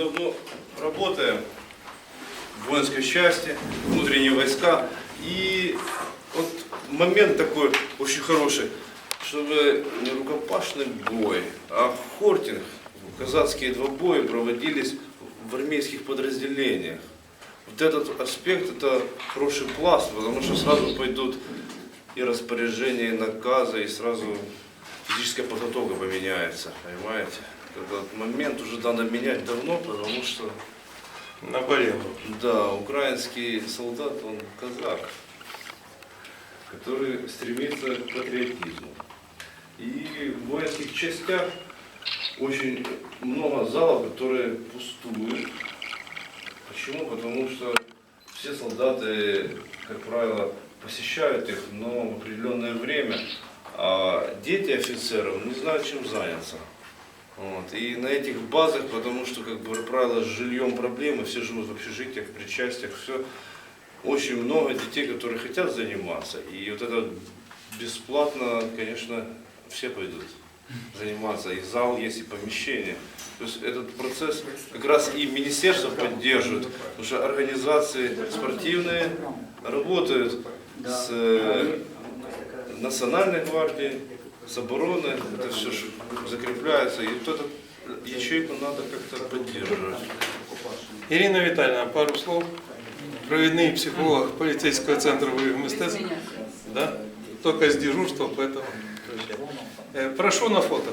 давно работаем в воинской части, внутренние войска. И вот момент такой очень хороший, чтобы не рукопашный бой, а хортинг, казацкие двобои проводились в армейских подразделениях. Вот этот аспект, это хороший пласт, потому что сразу пойдут и распоряжения, и наказы, и сразу физическая подготовка поменяется, понимаете? Этот момент уже надо менять давно, потому что, Наболело. да, украинский солдат, он казак, который стремится к патриотизму. И в воинских частях очень много залов, которые пустуют. Почему? Потому что все солдаты, как правило, посещают их, но в определенное время, а дети офицеров не знают, чем заняться. Вот. И на этих базах, потому что, как бы, правило, с жильем проблемы, все живут в общежитиях, в причастиях, все. Очень много детей, которые хотят заниматься. И вот это бесплатно, конечно, все пойдут заниматься. И зал есть, и помещение. То есть этот процесс как раз и министерство поддерживает, потому что организации спортивные работают с э, национальной гвардией, обороны, это все ж закрепляется, и вот эту ячейку надо как-то поддерживать. Ирина Віталіївна, пару слов. Провідний психолог поліцейського центру бойових мистецтв. Да? Только с дежурства, поэтому. Э, Прошу на фото.